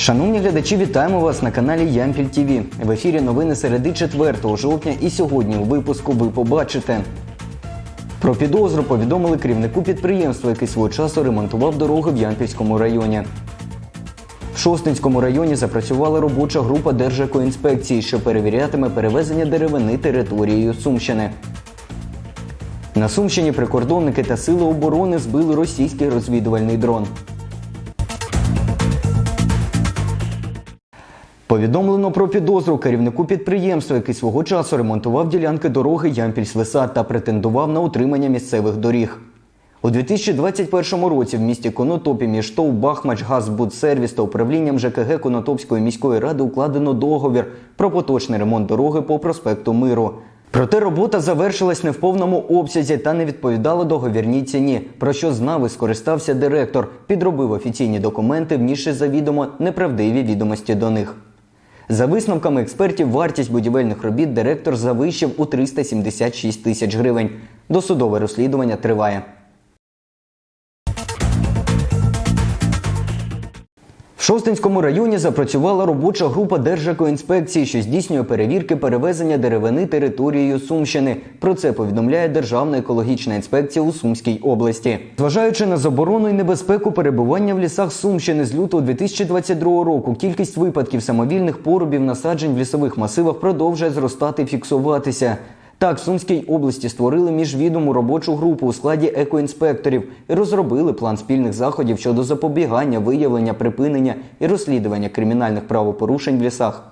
Шановні глядачі, вітаємо вас на каналі Ямпіль ТВ. В ефірі новини середи 4 жовтня і сьогодні у випуску ви побачите. Про підозру повідомили керівнику підприємства, який свого часу ремонтував дороги в Ямпільському районі. В Шостинському районі запрацювала робоча група Держекоінспекції, що перевірятиме перевезення деревини територією Сумщини. На Сумщині прикордонники та сили оборони збили російський розвідувальний дрон. Повідомлено про підозру керівнику підприємства, який свого часу ремонтував ділянки дороги Ямпіль-Свисат та претендував на утримання місцевих доріг. У 2021 році в місті Конотопі між ТОВ «Бахмач Газбудсервіс» та управлінням ЖКГ Конотопської міської ради укладено договір про поточний ремонт дороги по проспекту Миру. Проте робота завершилась не в повному обсязі та не відповідала договірній ціні, про що знав і скористався директор, підробив офіційні документи, внісши завідомо неправдиві відомості до них. За висновками експертів, вартість будівельних робіт директор завищив у 376 тисяч гривень. Досудове розслідування триває. Шостинському районі запрацювала робоча група Держекоінспекції, що здійснює перевірки перевезення деревини територією Сумщини. Про це повідомляє Державна екологічна інспекція у Сумській області. Зважаючи на заборону і небезпеку перебування в лісах Сумщини з лютого 2022 року, кількість випадків самовільних порубів насаджень в лісових масивах продовжує зростати фіксуватися. Так, в Сумській області створили міжвідому робочу групу у складі екоінспекторів і розробили план спільних заходів щодо запобігання, виявлення, припинення і розслідування кримінальних правопорушень в лісах.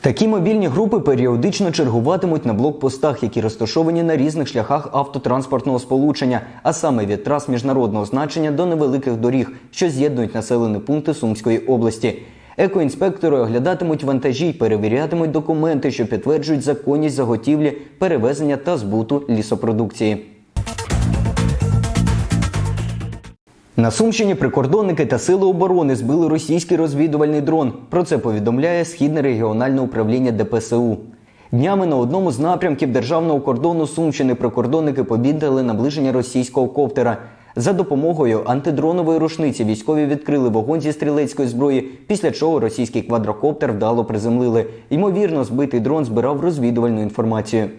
Такі мобільні групи періодично чергуватимуть на блокпостах, які розташовані на різних шляхах автотранспортного сполучення, а саме від трас міжнародного значення до невеликих доріг, що з'єднують населені пункти Сумської області. Екоінспектори оглядатимуть вантажі й перевірятимуть документи, що підтверджують законність заготівлі, перевезення та збуту лісопродукції. На Сумщині прикордонники та сили оборони збили російський розвідувальний дрон. Про це повідомляє Східне регіональне управління ДПСУ. Днями на одному з напрямків державного кордону Сумщини прикордонники побідали наближення російського коптера. За допомогою антидронової рушниці військові відкрили вогонь зі стрілецької зброї, після чого російський квадрокоптер вдало приземлили. Ймовірно, збитий дрон збирав розвідувальну інформацію.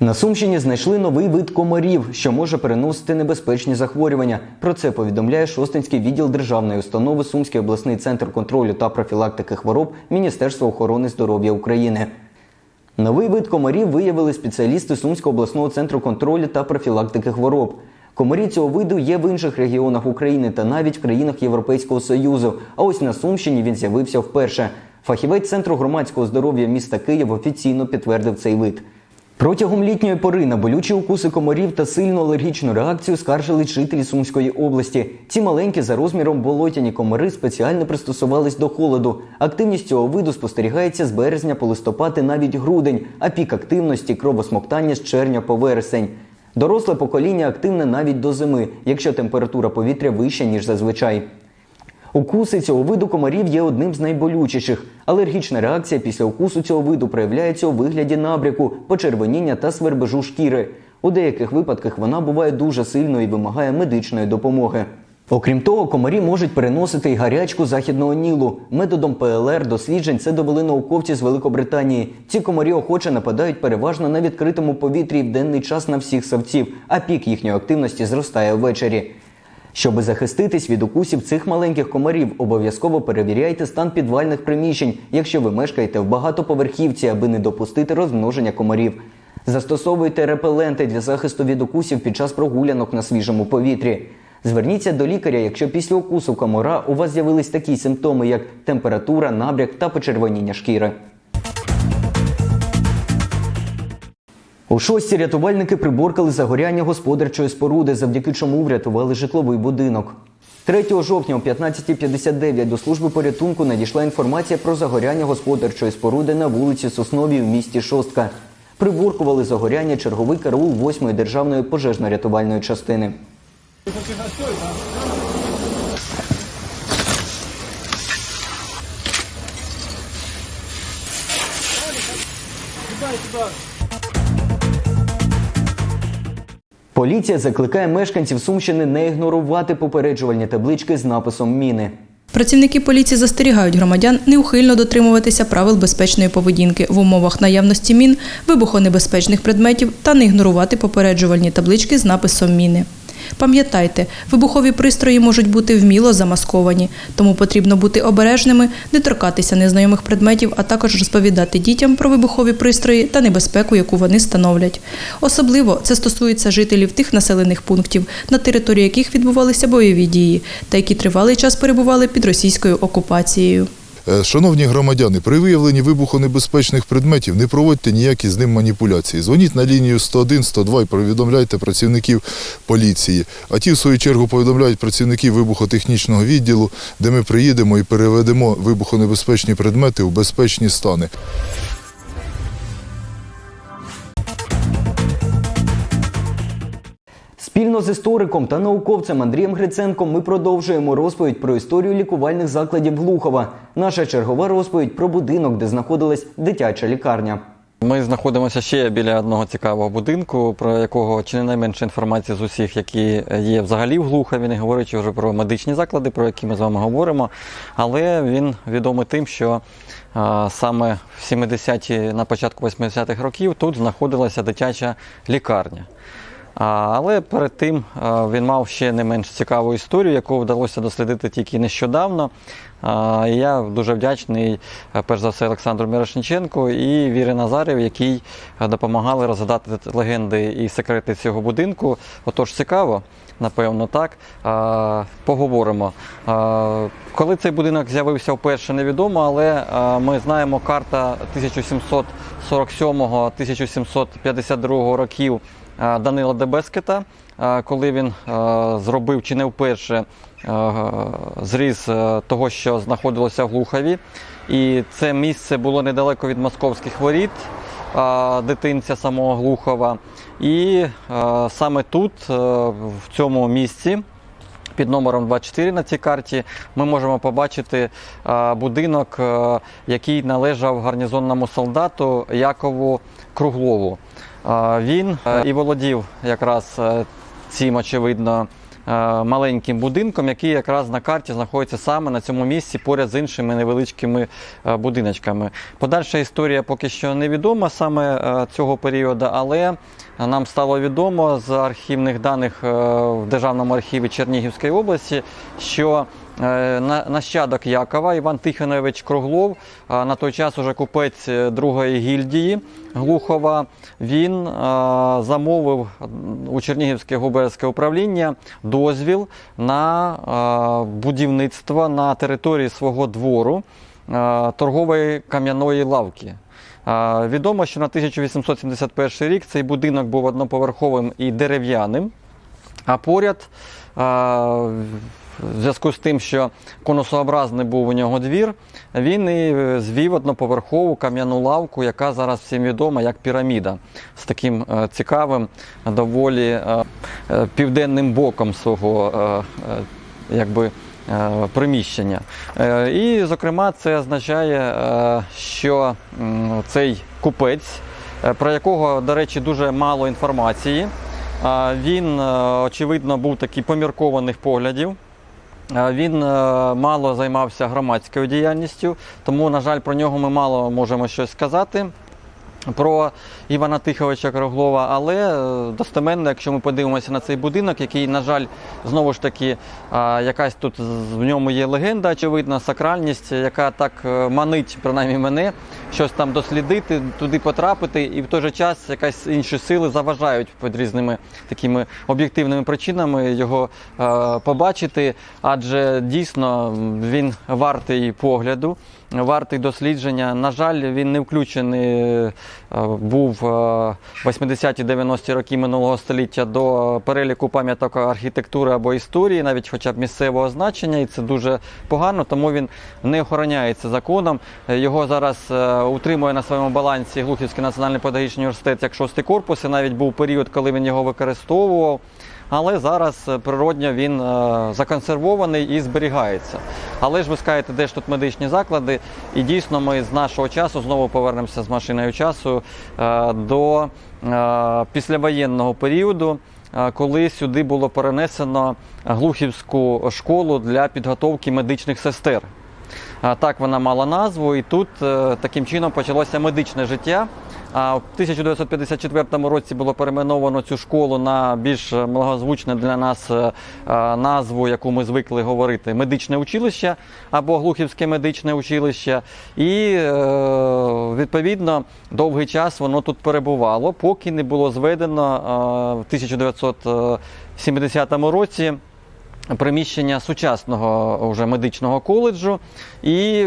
На Сумщині знайшли новий вид комарів, що може переносити небезпечні захворювання. Про це повідомляє Шостинський відділ державної установи Сумський обласний центр контролю та профілактики хвороб Міністерства охорони здоров'я України. Новий вид комарів виявили спеціалісти Сумського обласного центру контролю та профілактики хвороб. Комарі цього виду є в інших регіонах України та навіть в країнах Європейського Союзу. А ось на Сумщині він з'явився вперше. Фахівець центру громадського здоров'я міста Київ офіційно підтвердив цей вид. Протягом літньої пори на болючі укуси комарів та сильну алергічну реакцію скаржили жителі Сумської області. Ці маленькі за розміром болотяні комари спеціально пристосувались до холоду. Активність цього виду спостерігається з березня по листопад і навіть грудень, а пік активності кровосмоктання з червня по вересень. Доросле покоління активне навіть до зими, якщо температура повітря вища, ніж зазвичай. Укуси цього виду комарів є одним з найболючіших. Алергічна реакція після укусу цього виду проявляється у вигляді набряку, почервоніння та свербежу шкіри. У деяких випадках вона буває дуже сильною і вимагає медичної допомоги. Окрім того, комарі можуть переносити й гарячку західного нілу. Методом ПЛР досліджень це довели науковці з Великобританії. Ці комарі охоче нападають переважно на відкритому повітрі в денний час на всіх савців, а пік їхньої активності зростає ввечері. Щоби захиститись від укусів цих маленьких комарів, обов'язково перевіряйте стан підвальних приміщень, якщо ви мешкаєте в багатоповерхівці, аби не допустити розмноження комарів. Застосовуйте репеленти для захисту від укусів під час прогулянок на свіжому повітрі. Зверніться до лікаря, якщо після укусу комара у вас з'явились такі симптоми, як температура, набряк та почервоніння шкіри. У шості рятувальники приборкали загоряння господарчої споруди, завдяки чому врятували житловий будинок. 3 жовтня о 15.59 до служби порятунку надійшла інформація про загоряння господарчої споруди на вулиці Сосновій в місті Шостка. Приборкували загоряння черговий караул 8-ї державної пожежно-рятувальної частини. Поліція закликає мешканців Сумщини не ігнорувати попереджувальні таблички з написом міни. Працівники поліції застерігають громадян неухильно дотримуватися правил безпечної поведінки в умовах наявності мін, вибухонебезпечних предметів та не ігнорувати попереджувальні таблички з написом міни. Пам'ятайте, вибухові пристрої можуть бути вміло замасковані, тому потрібно бути обережними, не торкатися незнайомих предметів, а також розповідати дітям про вибухові пристрої та небезпеку, яку вони становлять. Особливо це стосується жителів тих населених пунктів, на території яких відбувалися бойові дії, та які тривалий час перебували під російською окупацією. Е, Шановні громадяни, при виявленні вибухонебезпечних предметів не проводьте ніякі з ним маніпуляції. Дзвоніть на лінію 101, 102 і повідомляйте працівників поліції. А ті, в свою чергу, повідомляють працівників вибухотехнічного відділу, де ми приїдемо і переведемо вибухонебезпечні предмети у безпечні стани. Спільно з істориком та науковцем Андрієм Гриценком ми продовжуємо розповідь про історію лікувальних закладів Глухова. Наша чергова розповідь про будинок, де знаходилась дитяча лікарня. Ми знаходимося ще біля одного цікавого будинку, про якого чи не найменше інформації з усіх, які є взагалі в Глухові, не говорячи вже про медичні заклади, про які ми з вами говоримо. Але він відомий тим, що а, саме в 70-ті, на початку 80-х років тут знаходилася дитяча лікарня. Але перед тим він мав ще не менш цікаву історію, яку вдалося дослідити тільки нещодавно. І Я дуже вдячний, перш за все, Олександру Мірошниченку і Вірі Назарів, які допомагали розгадати легенди і секрети цього будинку. Отож, цікаво, напевно, так. Поговоримо. Коли цей будинок з'явився вперше, невідомо, але ми знаємо карта 1747-1752 років. А, Данила Дебескета, коли він зробив чи не вперше зріз того, що знаходилося в Глухові. І це місце було недалеко від московських воріт, дитинця самого Глухова. І саме тут, в цьому місці, під номером 24 на цій карті ми можемо побачити будинок, який належав гарнізонному солдату Якову Круглову. Він і володів якраз цим, очевидно, маленьким будинком, який якраз на карті знаходиться саме на цьому місці поряд з іншими невеличкими будиночками. Подальша історія поки що невідома саме цього періоду, але нам стало відомо з архівних даних е, в Державному архіві Чернігівської області, що е, нащадок Якова Іван Тихонович Круглов, на той час уже купець е, другої гільдії Глухова, він е, замовив у Чернігівське губернське управління дозвіл на е, будівництво на території свого двору е, торгової кам'яної лавки. Відомо, що на 1871 рік цей будинок був одноповерховим і дерев'яним, а поряд, в зв'язку з тим, що конусообразний був у нього двір, він і е, звів одноповерхову кам'яну лавку, яка зараз всім відома як піраміда, з таким е, цікавим, доволі е, південним боком свого якби, приміщення. І, зокрема, це означає, що цей купець, про якого, до речі, дуже мало інформації, він, очевидно, був такий поміркованих поглядів. Е, Він е, мало займався громадською діяльністю, тому, на жаль, про нього ми мало можемо щось сказати. Про Івана Тиховича Круглова, але е, достеменно, якщо ми подивимося на цей будинок, який, на жаль, знову ж таки, якась тут в ньому є легенда, очевидна, сакральність, яка так манить, принаймні мене, щось там дослідити, туди потрапити, і в той же час якась інші сили заважають під різними такими об'єктивними причинами його е, побачити, адже дійсно він вартий погляду, вартий дослідження. На жаль, він не включений е, був е, 80-ті 90-ті роки минулого століття до переліку пам'яток архітектури або історії, навіть хоча б місцевого значення, і це дуже погано, тому він не охороняється законом. Е, Його зараз е, утримує на своєму балансі Глухівський національний педагогічний університет як шостий корпус. І навіть був період, коли він його використовував. Але зараз е, природньо він е, законсервований і зберігається. Але ж ви скажете, де ж тут медичні заклади? І дійсно ми з нашого часу знову повернемося з машиною часу е, до післявоєнного періоду. коли сюди було перенесено Глухівську школу для підготовки медичних сестер. Так вона мала назву, і тут таким чином почалося медичне життя. А в 1954 році було перейменовано цю школу на більш многозвучне для нас е, е, назву, яку ми звикли говорити медичне училище або Глухівське медичне училище. І е, відповідно довгий час воно тут перебувало, поки не було зведено в 1970 році приміщення сучасного вже медичного коледжу. І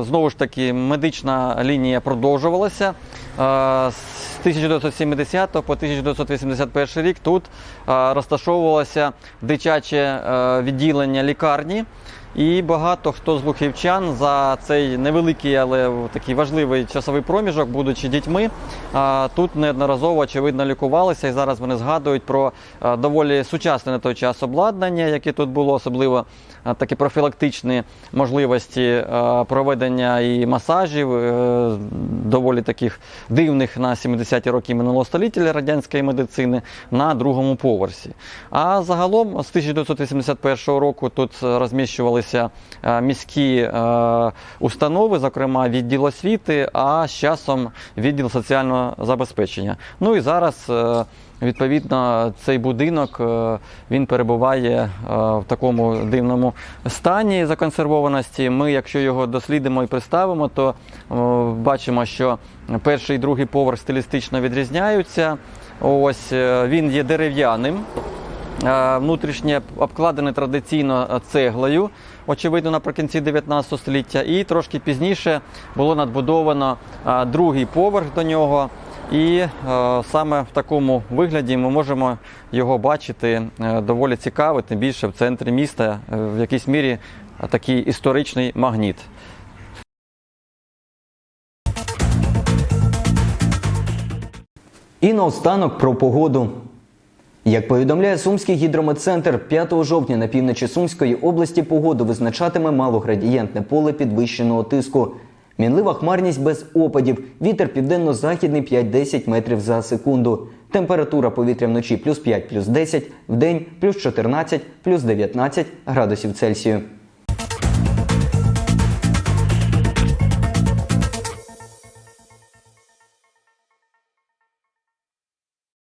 знову ж таки медична лінія продовжувалася. З 1970 по 1981 рік тут розташовувалося дитяче е, відділення лікарні. І багато хто з лухівчан за цей невеликий, але такий важливий часовий проміжок, будучи дітьми, тут неодноразово очевидно лікувалися. І зараз вони згадують про доволі сучасне на той час обладнання, яке тут було, особливо такі профілактичні можливості проведення і масажів, е, доволі таких дивних на 70-ті роки минулого століття радянської медицини на другому поверсі. А загалом з 1981 року тут розміщувалися е, міські е, установи, зокрема відділ освіти, а з часом відділ соціального забезпечення. Ну і зараз. Відповідно, цей будинок е, він перебуває е, в такому дивному стані законсервованості. Ми, якщо його дослідимо і представимо, то е, бачимо, що перший і другий поверх стилістично відрізняються. Ось він є дерев'яним. Внутрішнє обкладене традиційно цеглою, очевидно, наприкінці 19 століття, і трошки пізніше було надбудовано другий поверх до нього. І е, саме в такому вигляді ми можемо його бачити е, доволі цікаво, тим більше в центрі міста, е, в якійсь мірі е, такий історичний магніт. І наостанок про погоду. Як повідомляє Сумський гідрометцентр, 5 жовтня на півночі Сумської області погоду визначатиме малоградієнтне поле підвищеного тиску. Мінлива хмарність без опадів, вітер південно-західний 5-10 метрів за секунду. Температура повітря вночі плюс 5, плюс 10, вдень плюс 14, плюс 19 градусів Цельсію.